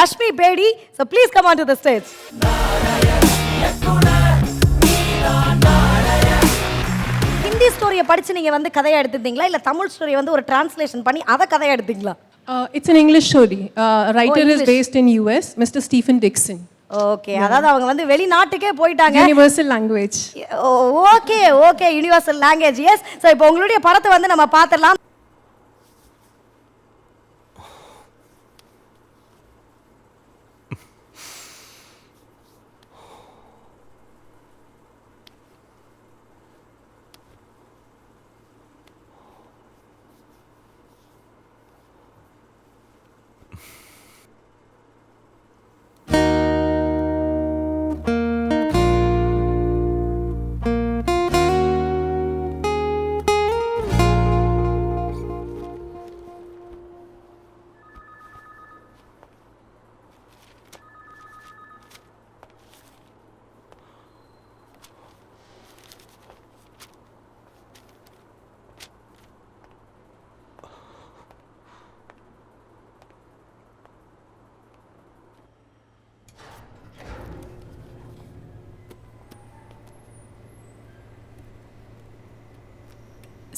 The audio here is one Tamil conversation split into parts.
Rashmi Bedi so please come on to the stage Hindi ஸ்டோரியை படிச்சு நீங்க வந்து கதையா எடுத்திருந்தீங்களா இல்ல தமிழ் ஸ்டோரியை வந்து ஒரு டிரான்ஸ்லேஷன் பண்ணி அதை கதையா எடுத்தீங்களா it's an English story. Uh, writer is English. based in US, Mr. Stephen Dixon. Okay அதாவது அவங்க வந்து வெளிநாட்டுக்கே போயிட்டாங்க Universal language. Okay okay universal language yes so இப்போ உங்களுடைய படத்தை வந்து நம்ம பார்த்துடலாம்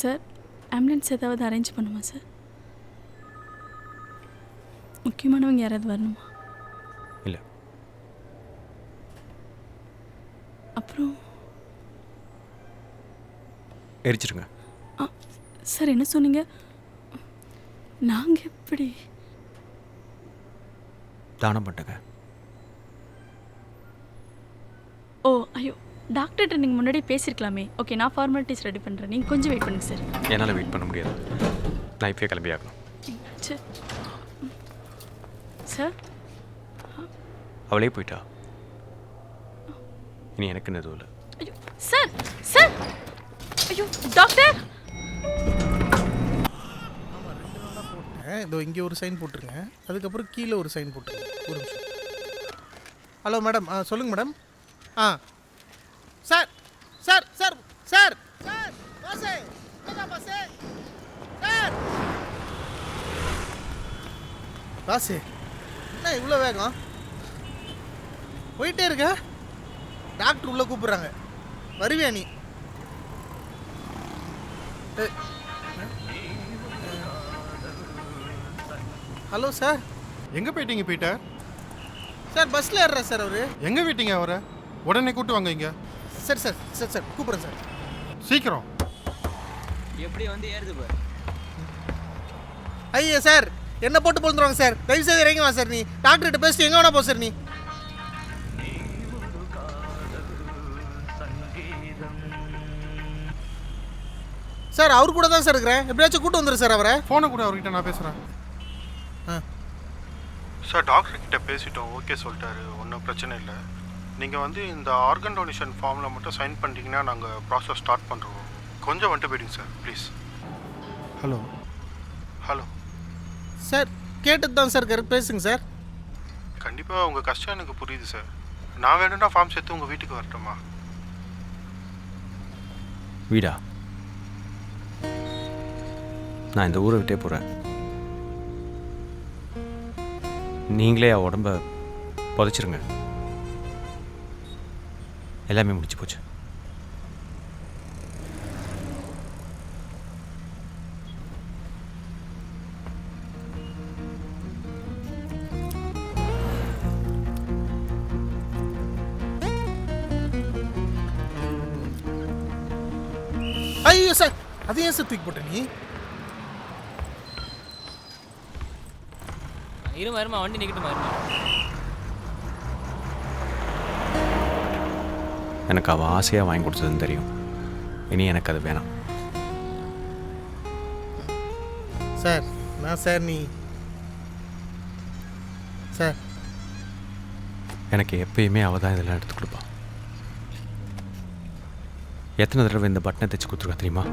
சார். ஆம்புலன்ஸ் ஏதாவது அரேஞ்ச் பண்ணுமா சார்? முக்கியமானவங்க யாராவது வரணுமா? இல்லை. அப்புறம்? எரிச்சிருங்க. ஆ சார் என்ன சொன்னீங்க? நாங்கள் எப்படி? தானம் பண்ணுங்க ஓ ஐயோ டாக்டர்கிட்ட நீங்கள் முன்னாடியே பேசியிருக்கலாமே ஓகே நான் ஃபார்மாலிட்டிஸ் ரெடி பண்ணுறேன் நீங்கள் கொஞ்சம் வெயிட் பண்ணுங்க சார் என்னால் வெயிட் பண்ண முடியாது. நான் இப்போயே கிளம்பி ஆகணும். சார் சார் அவளே போயிட்டா. இனி எனக்கு எதுவும் இல்லை. ஐயோ சார் சார் ஐயோ டாக்டர் இதோ இங்கே ஒரு சைன் போட்டுருங்க அதுக்கப்புறம் கீழே ஒரு சைன் போட்டுருங்க ஒரு நிமிஷம். ஹலோ மேடம் ஆ சொல்லுங்கள் மேடம் ஆ sir sir sir sir sir பாஸே என்னடா பாஸே சார் பாஸே என்ன இவ்வளோ வேகம்? போயிட்டே இருக்க? டாக்டர் உள்ளே கூப்பிட்றாங்க. வருவியா நீ? Hello sir. எங்கே போயிட்டீங்க பீட்டர்? சார் பஸ்ஸில் ஏறுறா சார் அவரு. எங்கே விட்டீங்க அவரை? உடனே கூட்டு வாங்க இங்க. சார் சார் சார் சார் கூப்பிட்றேன் சார். சீக்கிரம். எப்படி வந்து ஏறுது ஐயா சார் என்ன போட்டு பொழுதுருவாங்க சார்? தயவு செய்து இறங்கி வா சார் நீ. டாக்டர்கிட்ட பேசிட்டு எங்கே வேணா போ சார் நீ. சார் அவர் கூட தான் சார் இருக்கிறேன். எப்படியாச்சும் கூட்டு வந்துரு சார் அவரை. ஃபோனை கூட அவர்கிட்ட நான் பேசுகிறேன் ஆ. சார் டாக்டர் கிட்ட பேசிட்டோம். ஓகே சொல்லிட்டாரு. ஒன்றும் பிரச்சனை இல்லை. நீங்கள் வந்து இந்த ஆர்கன் டொனேஷன் ஃபார்மில் மட்டும் சைன் பண்ணிட்டீங்கன்னா நாங்கள் ப்ராசஸ் ஸ்டார்ட் பண்ணுறோம் கொஞ்சம் வந்துட்டு போயிடுங்க sir please hello hello sir கேட்டது தான் சார் இருக்காரு. பேசுங்க சார். கண்டிப்பாக உங்கள் கஷ்டம் எனக்கு புரியுது சார். நான் வேணும்னா ஃபார்ம் சேர்த்து உங்கள் வீட்டுக்கு வரட்டுமா வீடா? நான் இந்த ஊரை விட்டே போகிறேன் நீங்களே உடம்ப புதைச்சிருங்க. எல்லாமே முடிச்சு போச்சு. அது ஏன் சார் தூக்கி போட்ட நீ? இருமா இருமா வண்டி நிக்கட்டுமா இருமா? எனக்கு அவள் ஆசையாக வாங்கி கொடுத்ததுன்னு தெரியும். இனி எனக்கு அது வேணாம். சார் நான் சார் நீ. சார் எனக்கு எப்பயுமே அவள் தான் இதெல்லாம் எடுத்து கொடுப்பா. எத்தனை தடவை இந்த பட்டனை தைச்சு கொடுத்துருக்கா தெரியுமா?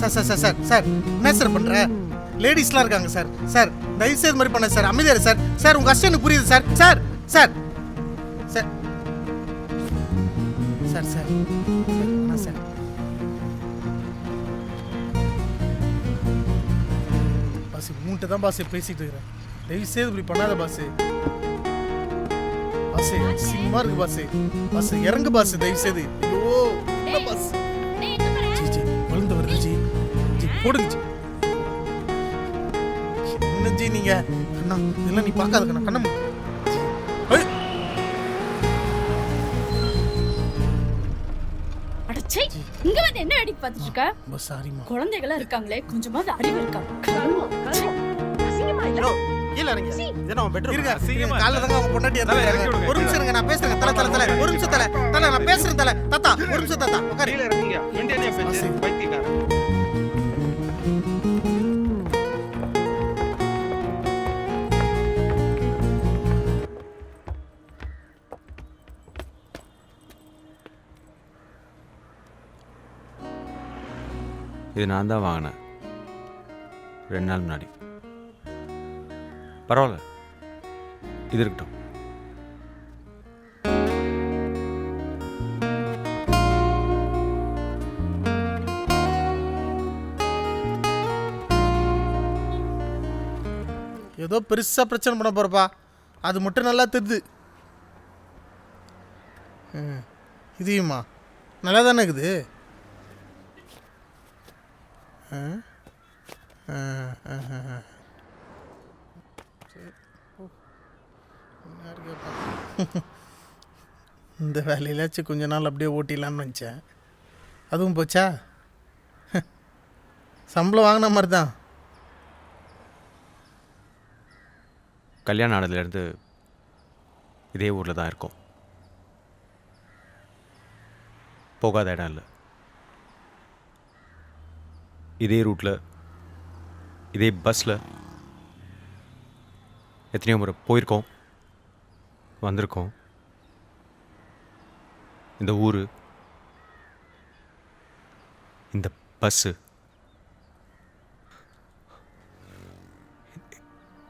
Sir sir sir sir sir என்ன சார் பண்ணுற லேடிஸ்லாம் இருக்காங்க சார். சார் தயவு செய்து மாதிரி பண்ண சார். அமைதியார் சார். சார் உங்கள் கஷ்டம் எனக்கு புரியுது sir. Sir sir. Sir. Sir sir. என்ன சார்? பாஸ் உன்கிட்ட தான் பாஸ் பேசிட்டு இருக்கிறேன். தயவு செய்து இப்படி பண்ணாத பாஸ் பாஸ் சினிமா இருக்கு பாஸ் பாஸ் இறங்கு பாஸ் தயவு செய்து ஐயோ பாஸ் ஜி ஜி விழுந்து வருது ஜி. ஜி போடுங்க ஜி. என்ன ஜி நீங்க? கண்ணா இதெல்லாம் நீ பார்க்காத கண்ணா கண்ணா மூடு. ஜி. ஐய். அடச்சே இங்க வந்து என்ன வேடிக்கை பார்த்துட்டு இருக்க குழந்தைகளா இருக்காங்களே கொஞ்சமாவது அறிவு இருக்கா? கீழே இறங்கி. இது நம்ம பெட்ரூம் இருங்க இருங்க காலைல தாங்க பொண்டாட்டி இருந்தாங்க ஒரு நிமிஷம் இருங்க நான் பேசுறேன். தல தல தல. ஒரு நிமிஷம் தல. தல நான் பேசுறேன் தல. தாத்தா ஒரு நிமிஷம் தாத்தா. உட்காரு. கீழே இறங்குங்க. இது நான் தான் வாங்கினேன். ரெண்டு நாள் முன்னாடி. பரவாயில்ல. இது இருக்கட்டும். ஏதோ பெருசாக பிரச்சனை பண்ண போகிறப்பா அது மட்டும் நல்லா தெரிது. ம், நல்லா தானே இருக்குது? ஆ? ஆ, ஆ, ஆ, ஆ. சரி, போ. யாரு கேப்பா? இந்த வேலையிலாச்சும் கொஞ்ச நாள் அப்படியே ஓட்டிடலான்னு நினச்சேன். அதுவும் போச்சா? சம்பளம் வாங்கின மாதிரி தான். கல்யாணம் ஆனதுலேருந்து இதே ஊரில் தான் இருக்கோம். போகாத இடம் இல்லை. இதே ரூட்டில் இதே பஸ்ஸில் எத்தனையோ முறை போயிருக்கோம். வந்திருக்கோம். இந்த ஊர் இந்த பஸ்ஸு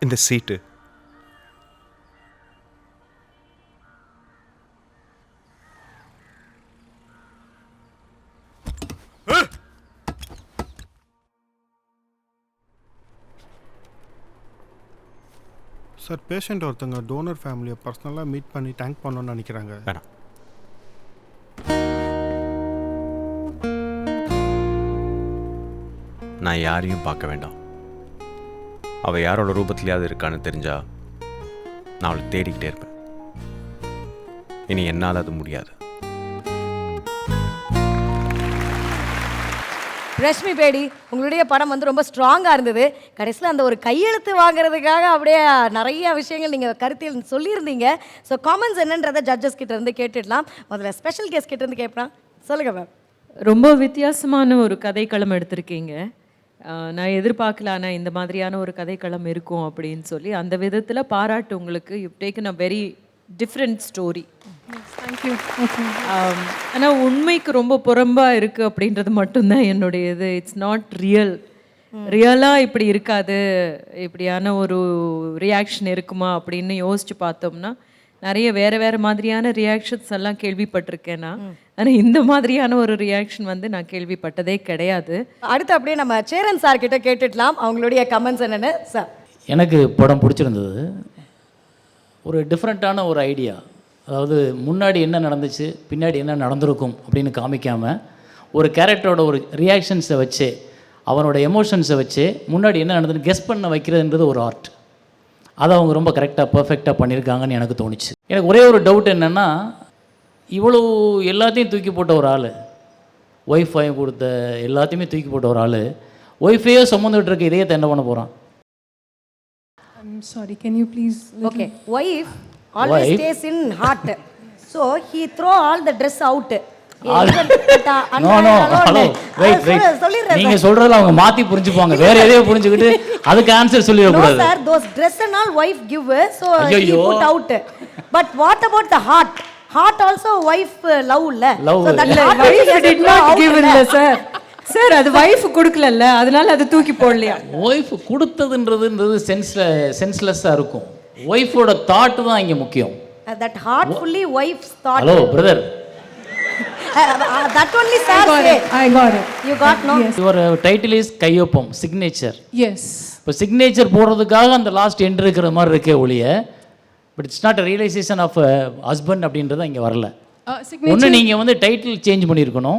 இந்த சீட்டு. சார் பேஷண்ட் ஒருத்தங்க டோனர் ஃபேமிலியை பர்சனலாக மீட் பண்ணி தேங்க் பண்ணணும்னு நினைக்கிறாங்க. வேணாம். நான் யாரையும் பார்க்க வேண்டாம். அவள் யாரோட ரூபத்திலேயாவது இருக்கான்னு தெரிஞ்சா நான் அவளை தேடிக்கிட்டே இருப்பேன். இனி என்னால் அது முடியாது. ரஷ்மி பேடி உங்களுடைய படம் வந்து ரொம்ப ஸ்ட்ராங்காக இருந்தது. கடைசியில் அந்த ஒரு கையெழுத்து வாங்குறதுக்காக அப்படியே நிறைய விஷயங்கள் நீங்கள் கருத்தில் சொல்லியிருந்தீங்க. ஸோ காமெண்ட்ஸ் என்னன்றதை ஜட்ஜஸ் கிட்ட இருந்து கேட்டுடலாம். முதல்ல ஸ்பெஷல் கேஸ் கிட்ட இருந்து கேட்பேன் சொல்லுங்கள் மேம் ரொம்ப வித்தியாசமான ஒரு கதைக்களம் எடுத்திருக்கீங்க. நான் எதிர்பார்க்கல ஆனால் இந்த மாதிரியான ஒரு கதைக்களம் இருக்கும் அப்படின்னு சொல்லி அந்த விதத்தில் பாராட்டு உங்களுக்கு. You taken a very different story thank you ஆனால் உண்மைக்கு ரொம்ப புறம்பாக இருக்குது அப்படின்றது மட்டும்தான் என்னுடைய இது இட்ஸ் நாட் ரியல் ரியலாக இப்படி இருக்காது. இப்படியான ஒரு ரியாக்ஷன் இருக்குமா அப்படின்னு யோசிச்சு பார்த்தோம்னா நிறைய வேற வேற மாதிரியான ரியாக்ஷன்ஸ் எல்லாம் கேள்விப்பட்டிருக்கேன் நான். ஆனால் இந்த மாதிரியான ஒரு ரியாக்ஷன் வந்து நான் கேள்விப்பட்டதே கிடையாது. அடுத்து அப்படியே நம்ம சேரன் சார் கிட்ட கேட்டுடலாம். அவங்களுடைய கமெண்ட்ஸ் என்னென்னு சார் எனக்கு படம் பிடிச்சிருந்தது. ஒரு டிஃப்ரெண்ட்டான ஒரு ஐடியா அதாவது முன்னாடி என்ன நடந்துச்சு பின்னாடி என்ன நடந்திருக்கும் அப்படின்னு காமிக்காமல் ஒரு கேரக்டரோட ஒரு ரியாக்ஷன்ஸை வச்சு அவனோட எமோஷன்ஸை வச்சு முன்னாடி என்ன நடந்ததுன்னு கெஸ் பண்ண வைக்கிறதுன்றது ஒரு ஆர்ட் அதை அவங்க ரொம்ப கரெக்டாக பர்ஃபெக்டாக பண்ணியிருக்காங்கன்னு எனக்கு தோணுச்சு. எனக்கு ஒரே ஒரு டவுட் என்னென்னா இவ்வளோ எல்லாத்தையும் தூக்கி போட்ட ஒரு ஆள் ஒய்ஃபையும் கொடுத்த எல்லாத்தையுமே தூக்கி போட்ட ஒரு ஆள் ஒய்ஃபையோ சுமந்துட்டு இருக்க இதயத்தை என்ன பண்ண போகிறான் I'm sorry, can you please? Okay wife always Wife. Stays in heart so he throw all the dress out no no hello wait wait நீங்க சொல்றதுல அவங்க மாத்தி புரிஞ்சுப்பாங்க வேற எதையோ புரிஞ்சுக்கிட்டு அதுக்கு ஆன்சர் No, கூடாது sir. Those dress and all wife give, so he ஐயையோ. put out. But what about the heart? Heart also wife uh, love இல்ல? Love. So that heart wife he did not throw out give இல்ல? இல்ல சார் அது வைஃப் கொடுக்கலல்ல அதனால அது தூக்கி போடலையா ஒய்ஃப் கொடுத்ததுன்றதுன்றது சென்ஸ்ல சென்ஸ்லெஸ்ஸாக இருக்கும் ஒய்ஃபோட தாட் தான் இங்க முக்கியம் That heart fully wife's thought. Hello brother that only I sir got it. I got it. You got no. Your title is கையொப்பம் சிக்னேச்சர் Yes. இப்போ சிக்னேச்சர் போடுறதுக்காக அந்த லாஸ்ட் எண்ட் இருக்கிற மாதிரி இருக்கே ஒழிய but it's not realization of husband அப்படின்றது இங்கே வரல Uh, ஒன்று signature. நீங்கள் வந்து டைட்டில் சேஞ்ச் பண்ணியிருக்கணும்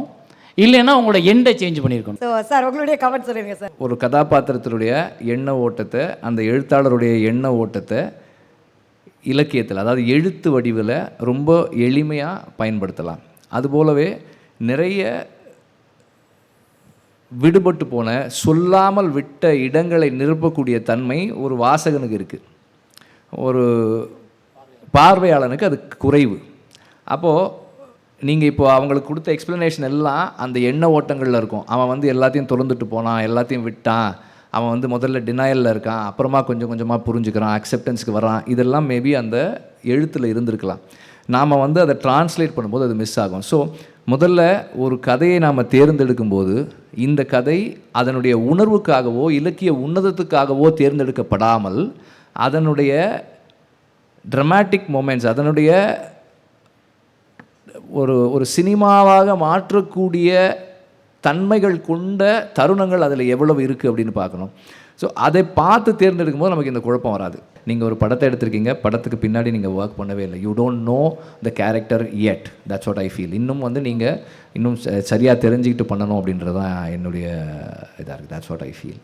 இல்லைன்னா உங்களோட எண்டை சேஞ்ச் பண்ணியிருக்கணும். ஸோ சார் உங்களுடைய கமெண்ட் சொல்லுங்க சார் ஒரு கதாபாத்திரத்தினுடைய எண்ண ஓட்டத்தை அந்த எழுத்தாளருடைய எண்ண ஓட்டத்தை இலக்கியத்தில் அதாவது எழுத்து வடிவில் ரொம்ப எளிமையாக பயன்படுத்தலாம். அதுபோலவே நிறைய விடுபட்டு போன சொல்லாமல் விட்ட இடங்களை நிரப்பக்கூடிய தன்மை ஒரு வாசகனுக்கு இருக்குது ஒரு பார்வையாளனுக்கு அது குறைவு. அப்போது நீங்கள் இப்போ அவங்களுக்கு கொடுத்த எக்ஸ்ப்ளனேஷன் எல்லாம் அந்த எண்ண ஓட்டங்களில் இருக்கும். அவன் வந்து எல்லாத்தையும் திறந்துட்டு போனான் எல்லாத்தையும் விட்டான். அவன் வந்து முதல்ல டினாயலில் இருக்கான் அப்புறமா கொஞ்சம் கொஞ்சமாக புரிஞ்சுக்கிறான் அக்செப்டன்ஸ்க்கு வரான். இதெல்லாம் மேபி அந்த எழுத்தில் இருந்திருக்கலாம். நாம் வந்து அதை டிரான்ஸ்லேட் பண்ணும்போது அது மிஸ் ஆகும். ஸோ முதல்ல ஒரு கதையை நாம் தேர்ந்தெடுக்கும் போது இந்த கதை அதனுடைய உணர்வுக்காகவோ இலக்கிய உன்னதத்துக்காகவோ தேர்ந்தெடுக்கப்படாமல் அதனுடைய ட்ரமாட்டிக் மூமெண்ட்ஸ் அதனுடைய ஒரு ஒரு சினிமாவாக மாற்றக்கூடிய தன்மைகள் கொண்ட தருணங்கள் அதில் எவ்வளவு இருக்குது அப்படின்னு பார்க்கணும். ஸோ அதை பார்த்து தேர்ந்தெடுக்கும் போது நமக்கு இந்த குழப்பம் வராது. நீங்கள் ஒரு படத்தை எடுத்திருக்கீங்க படத்துக்கு பின்னாடி நீங்கள் ஒர்க் பண்ணவே இல்லை. You don't know the character at that's what I feel இன்னும் வந்து நீங்கள் இன்னும் சரியாக தெரிஞ்சுக்கிட்டு பண்ணணும் அப்படின்றது தான் என்னுடைய இதாக இருக்குது தட்ஸ் வாட் ஐ ஃபீல்